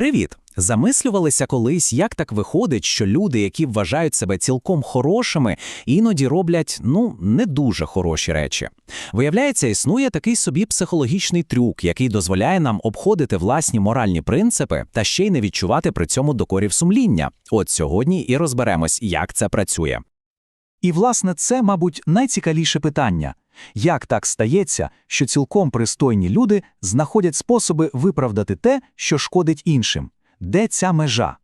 Привіт! Замислювалися колись, як так виходить, що люди, які вважають себе цілком хорошими, іноді роблять ну не дуже хороші речі. Виявляється, існує такий собі психологічний трюк, який дозволяє нам обходити власні моральні принципи та ще й не відчувати при цьому докорів сумління. От сьогодні і розберемось, як це працює. І, власне, це, мабуть, найцікавіше питання. Як так стається, що цілком пристойні люди знаходять способи виправдати те, що шкодить іншим? Де ця межа?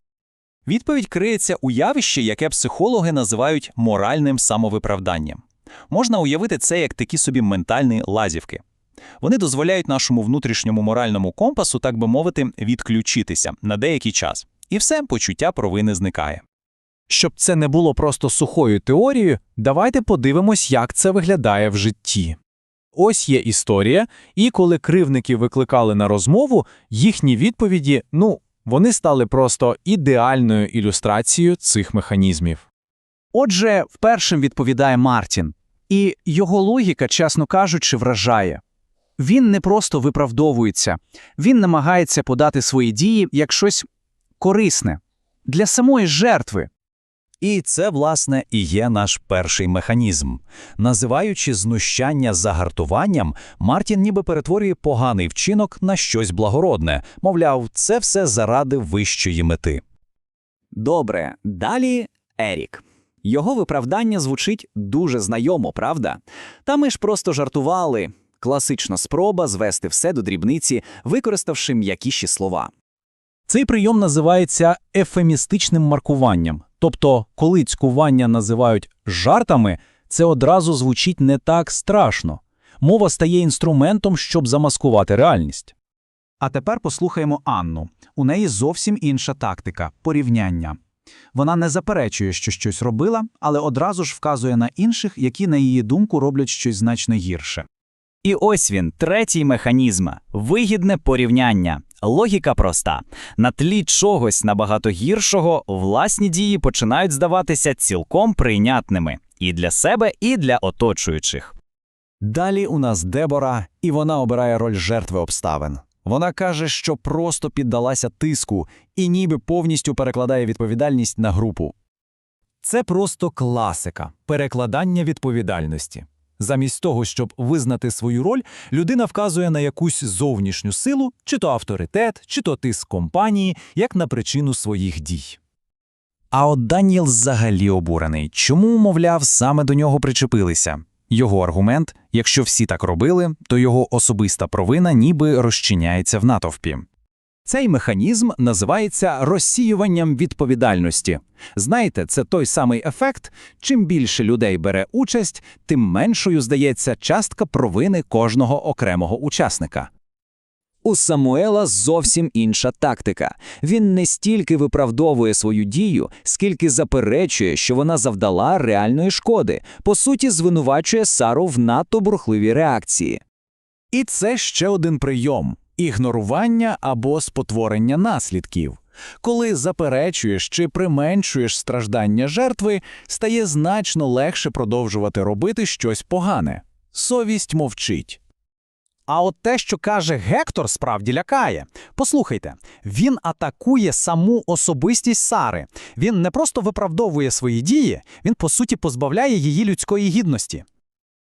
Відповідь криється у явищі, яке психологи називають моральним самовиправданням. Можна уявити це як такі собі ментальні лазівки. Вони дозволяють нашому внутрішньому моральному компасу, так би мовити, відключитися на деякий час, і все почуття провини зникає. Щоб це не було просто сухою теорією, давайте подивимось, як це виглядає в житті. Ось є історія, і коли кривники викликали на розмову, їхні відповіді, ну, вони стали просто ідеальною ілюстрацією цих механізмів. Отже, впершим відповідає Мартін, і його логіка, чесно кажучи, вражає. Він не просто виправдовується, він намагається подати свої дії як щось корисне для самої жертви. І це, власне, і є наш перший механізм. Називаючи знущання загартуванням, Мартін ніби перетворює поганий вчинок на щось благородне, мовляв, це все заради вищої мети. Добре, далі Ерік. Його виправдання звучить дуже знайомо, правда? Та ми ж просто жартували. Класична спроба звести все до дрібниці, використавши м'якіші слова. Цей прийом називається ефемістичним маркуванням. Тобто, коли цькування називають жартами, це одразу звучить не так страшно. Мова стає інструментом, щоб замаскувати реальність. А тепер послухаємо Анну. У неї зовсім інша тактика порівняння. Вона не заперечує, що щось робила, але одразу ж вказує на інших, які, на її думку, роблять щось значно гірше. І ось він, третій механізм вигідне порівняння. Логіка проста. На тлі чогось набагато гіршого власні дії починають здаватися цілком прийнятними і для себе, і для оточуючих. Далі у нас Дебора, і вона обирає роль жертви обставин. Вона каже, що просто піддалася тиску і ніби повністю перекладає відповідальність на групу. Це просто класика перекладання відповідальності. Замість того, щоб визнати свою роль, людина вказує на якусь зовнішню силу, чи то авторитет, чи то тиск компанії, як на причину своїх дій. А от Даніел взагалі обурений. Чому, мовляв, саме до нього причепилися? Його аргумент якщо всі так робили, то його особиста провина ніби розчиняється в натовпі. Цей механізм називається розсіюванням відповідальності. Знаєте, це той самий ефект. Чим більше людей бере участь, тим меншою здається частка провини кожного окремого учасника. У Самуела зовсім інша тактика. Він не стільки виправдовує свою дію, скільки заперечує, що вона завдала реальної шкоди, по суті, звинувачує Сару в надто бурхливій реакції. І це ще один прийом ігнорування або спотворення наслідків. Коли заперечуєш чи применшуєш страждання жертви, стає значно легше продовжувати робити щось погане. Совість мовчить. А от те, що каже Гектор, справді лякає. Послухайте, він атакує саму особистість Сари. Він не просто виправдовує свої дії, він по суті позбавляє її людської гідності.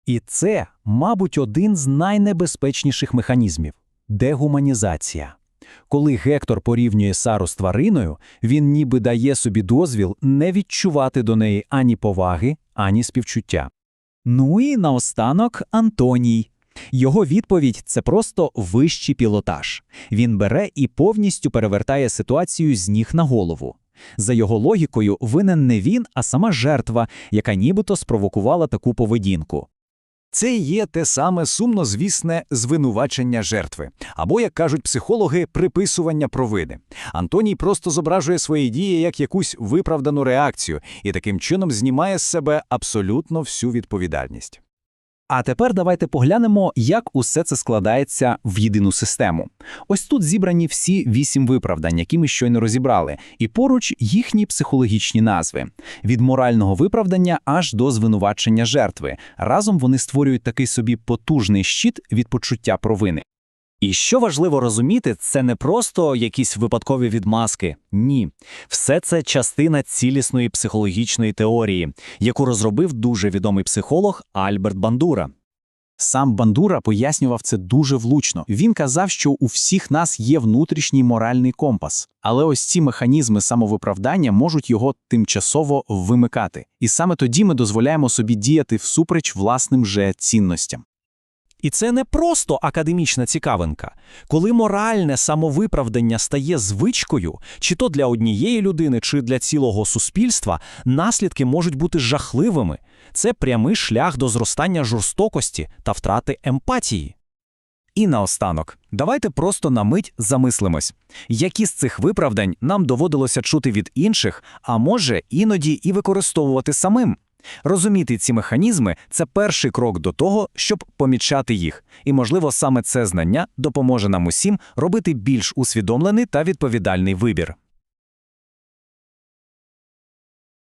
І це, мабуть, один з найнебезпечніших механізмів дегуманізація. Коли Гектор порівнює Сару з твариною, він ніби дає собі дозвіл не відчувати до неї ані поваги, ані співчуття. Ну і наостанок Антоній. Його відповідь це просто вищий пілотаж. Він бере і повністю перевертає ситуацію з ніг на голову. За його логікою, винен не він, а сама жертва, яка нібито спровокувала таку поведінку. Це є те саме сумнозвісне звинувачення жертви, або, як кажуть психологи, приписування провини. Антоній просто зображує свої дії як якусь виправдану реакцію і таким чином знімає з себе абсолютно всю відповідальність. А тепер давайте поглянемо, як усе це складається в єдину систему. Ось тут зібрані всі вісім виправдань, які ми щойно розібрали, і поруч їхні психологічні назви від морального виправдання аж до звинувачення жертви. Разом вони створюють такий собі потужний щит від почуття провини. І що важливо розуміти, це не просто якісь випадкові відмазки. Ні. Все це частина цілісної психологічної теорії, яку розробив дуже відомий психолог Альберт Бандура. Сам Бандура пояснював це дуже влучно. Він казав, що у всіх нас є внутрішній моральний компас, але ось ці механізми самовиправдання можуть його тимчасово вимикати. І саме тоді ми дозволяємо собі діяти всупереч власним же цінностям. І це не просто академічна цікавинка. Коли моральне самовиправдання стає звичкою, чи то для однієї людини, чи для цілого суспільства, наслідки можуть бути жахливими. Це прямий шлях до зростання жорстокості та втрати емпатії. І наостанок, давайте просто на мить замислимось, які з цих виправдань нам доводилося чути від інших, а може іноді і використовувати самим. Розуміти ці механізми це перший крок до того, щоб помічати їх, і, можливо, саме це знання допоможе нам усім робити більш усвідомлений та відповідальний вибір.